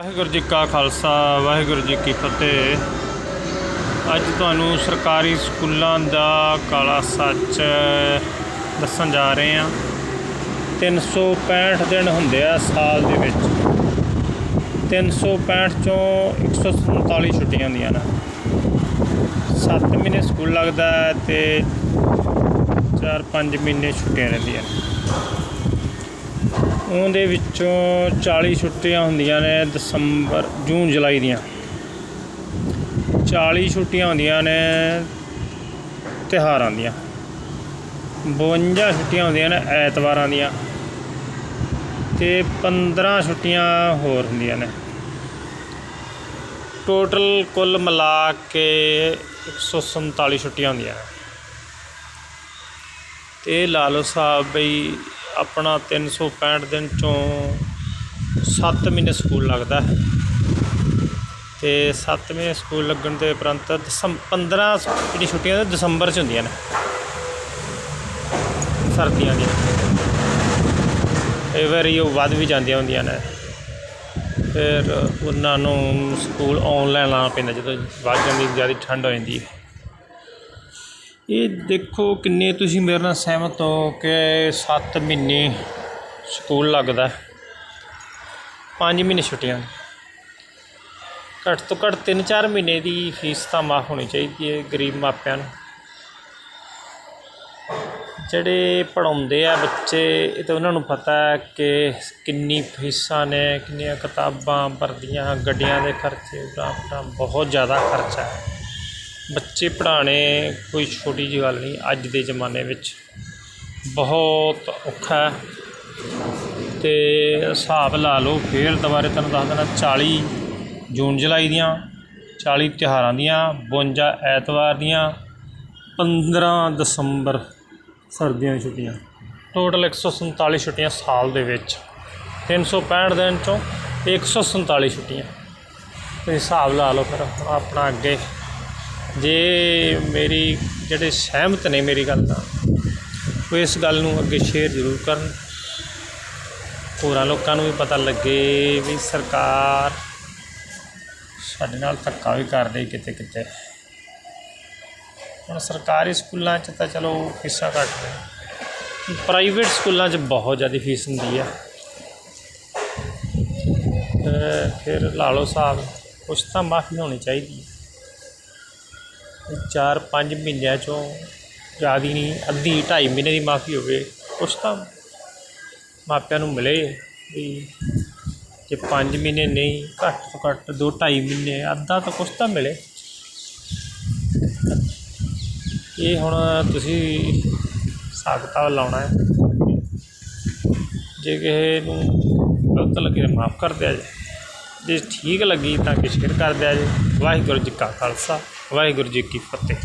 ਵਾਹਿਗੁਰੂ ਜੀ ਕਾ ਖਾਲਸਾ, ਵਾਹਿਗੁਰੂ ਜੀ ਕੀ ਫਤਿਹ। ਅੱਜ ਤੁਹਾਨੂੰ ਸਰਕਾਰੀ ਸਕੂਲਾਂ ਦਾ ਕਾਲਾ ਸੱਚ ਦੱਸਣ ਜਾ ਰਹੇ ਹਾਂ। 365 ਦਿਨ ਹੁੰਦੇ ਆ ਸਾਲ ਦੇ ਵਿੱਚ। 365 ਚੋਂ 147 ਛੁੱਟੀਆਂ ਹੁੰਦੀਆਂ ਨੇ। 7 ਮਹੀਨੇ ਸਕੂਲ ਲੱਗਦਾ ਹੈ ਤੇ 4-5 ਮਹੀਨੇ ਛੁੱਟੀਆਂ ਰਹਿੰਦੀਆਂ ਨੇ। ਉਹਦੇ ਵਿੱਚੋਂ 40 ਛੁੱਟੀਆਂ ਹੁੰਦੀਆਂ ਨੇ ਦਸੰਬਰ, ਜੂਨ, ਜੁਲਾਈ ਦੀਆਂ। 40 ਛੁੱਟੀਆਂ ਹੁੰਦੀਆਂ ਨੇ ਤਿਉਹਾਰਾਂ ਦੀਆਂ। 52 ਛੁੱਟੀਆਂ ਹੁੰਦੀਆਂ ਨੇ ਐਤਵਾਰਾਂ ਦੀਆਂ। ਤੇ 15 ਛੁੱਟੀਆਂ ਹੋਰ ਹੁੰਦੀਆਂ ਨੇ। ਟੋਟਲ ਕੁੱਲ ਮਿਲਾ ਕੇ 147 ਛੁੱਟੀਆਂ ਹੁੰਦੀਆਂ ਨੇ। ਤੇ ਲਾਲੋ ਸਾਹਿਬ ਬਈ ਆਪਣਾ 365 ਦਿਨ ਚੋਂ 7 ਮਹੀਨੇ ਸਕੂਲ ਲੱਗਦਾ ਹੈ। ਤੇ 7 ਮਹੀਨੇ ਸਕੂਲ ਲੱਗਣ ਦੇ ਉਪਰੰਤ ਦਸੰਬ 15 ਜਿਹੜੀ ਛੁੱਟੀਆਂ ਦਸੰਬਰ 'ਚ ਹੁੰਦੀਆਂ ਨੇ। ਸਰਦੀਆਂ ਦੀਆਂ। ਇਹ ਵਾਰੀ ਉਹ ਵੱਧ ਵੀ ਜਾਂਦੀਆਂ ਹੁੰਦੀਆਂ ਨੇ। ਫਿਰ ਉਹਨਾਂ ਨੂੰ ਸਕੂਲ ਆਨਲਾਈਨ ਲਾਉਣਾ ਪੈਂਦਾ ਜਦੋਂ ਵੱਧ ਜਾਂਦੀ, ਜ਼ਿਆਦਾ ਠੰਡ ਹੋ ਜਾਂਦੀ ਹੈ। ਇਹ ਦੇਖੋ ਕਿੰਨੇ ਤੁਸੀਂ ਮੇਰੇ ਨਾਲ ਸਹਿਮਤ ਹੋ ਕਿ 7 ਮਹੀਨੇ ਸਕੂਲ ਲੱਗਦਾ 5 ਮਹੀਨੇ ਛੁੱਟੀਆਂ ਘੱਟ ਤੋਂ ਘੱਟ 3-4 ਮਹੀਨੇ ਦੀ ਫੀਸ ਤਾਂ ਮਾਫ ਹੋਣੀ ਚਾਹੀਦੀ ਹੈ ਗਰੀਬ ਮਾਪਿਆਂ ਨੂੰ। ਜਿਹੜੇ ਪੜਾਉਂਦੇ ਆ ਬੱਚੇ, ਇਹ ਤਾਂ ਉਹਨਾਂ ਨੂੰ ਪਤਾ ਹੈ ਕਿ ਕਿੰਨੀ ਫੀਸਾਂ ਨੇ, ਕਿੰਨੀਆਂ ਕਿਤਾਬਾਂ, ਵਰਦੀਆਂ, ਗੱਡੀਆਂ ਦੇ ਖਰਚੇ ਬੜਾ ਬਹੁਤ ਜ਼ਿਆਦਾ ਖਰਚਾ ਹੈ। ਬੱਚੇ ਪੜ੍ਹਾਉਣੇ ਕੋਈ ਛੋਟੀ ਜਿਹੀ ਗੱਲ ਨਹੀਂ, ਅੱਜ ਦੇ ਜ਼ਮਾਨੇ ਵਿੱਚ ਬਹੁਤ ਔਖਾ ਅਤੇ ਹਿਸਾਬ ਲਾ ਲਓ, ਫੇਰ ਦੁਬਾਰੇ ਤੁਹਾਨੂੰ ਦੱਸ ਦੇਣਾ 40 ਜੂਨ ਜੁਲਾਈ ਦੀਆਂ 40 ਤਿਉਹਾਰਾਂ ਦੀਆਂ 52 ਐਤਵਾਰ ਦੀਆਂ 15 ਦਸੰਬਰ ਸਰਦੀਆਂ ਦੀਆਂ ਛੁੱਟੀਆਂ। ਟੋਟਲ 147 ਛੁੱਟੀਆਂ ਸਾਲ ਦੇ ਵਿੱਚ। 365 ਦਿਨ ਚੋਂ 147 ਛੁੱਟੀਆਂ। ਤੁਸੀਂ ਹਿਸਾਬ ਲਾ ਲਓ ਫਿਰ, ਆਪਣਾ ਅੱਗੇ ਜੇ ਮੇਰੀ ਜਿਹੜੇ ਸਹਿਮਤ ਨੇ ਮੇਰੀ ਗੱਲ ਨਾਲ ਉਹ ਇਸ ਗੱਲ ਨੂੰ ਅੱਗੇ ਸ਼ੇਅਰ ਜ਼ਰੂਰ ਕਰਨ। ਹੋਰਾਂ ਲੋਕਾਂ ਨੂੰ ਵੀ ਪਤਾ ਲੱਗੇ ਵੀ ਸਰਕਾਰ ਸਾਡੇ ਨਾਲ ਧੱਕਾ ਵੀ ਕਰ ਰਹੀ ਕਿਤੇ ਕਿਤੇ। ਹੁਣ ਸਰਕਾਰੀ ਸਕੂਲਾਂ 'ਚ ਤਾਂ ਚਲੋ ਫੀਸਾਂ ਘੱਟ ਨੇ। ਪ੍ਰਾਈਵੇਟ ਸਕੂਲਾਂ 'ਚ ਬਹੁਤ ਜ਼ਿਆਦਾ ਫੀਸ ਹੁੰਦੀ ਆ। ਫਿਰ ਲਾ ਲਓ ਸਾਹਿਬ ਕੁਛ ਤਾਂ ਮਾਫੀ ਹੋਣੀ ਚਾਹੀਦੀ ਹੈ ਚਾਰ ਪੰਜ ਮਹੀਨਿਆਂ ਚੋਂ ਜ਼ਿਆਦਾ ਨਹੀਂ ਅੱਧੀ, ਢਾਈ ਮਹੀਨੇ ਦੀ ਮਾਫੀ ਹੋਵੇ ਕੁਛ ਤਾਂ ਮਾਪਿਆਂ ਨੂੰ ਮਿਲੇ ਵੀ ਜੇ 5 ਮਹੀਨੇ ਨਹੀਂ, ਘੱਟ ਤੋਂ ਘੱਟ 2 2.5 ਮਹੀਨੇ, ਅੱਧਾ ਤਾਂ ਕੁਛ ਤਾਂ ਮਿਲੇ। ਇਹ ਹੁਣ ਤੁਸੀਂ ਹਿਸਾਬ ਲਾਉਣਾ ਹੈ। ਜੇ ਕਿਸੇ ਨੂੰ ਗਲਤ ਲੱਗੇ ਮਾਫ ਕਰ ਦਿਆ ਜੇ ਜੇ ਠੀਕ ਲੱਗੀ ਤਾਂ ਕਿ ਸ਼ੇਅਰ ਕਰ ਦਿਆ ਜੇ। ਵਾਹਿਗੁਰੂ ਜੀ ਕਾ ਖਾਲਸਾ, ਵਾਹਿਗੁਰੂ ਜੀ ਕੀ ਫਤਿਹ।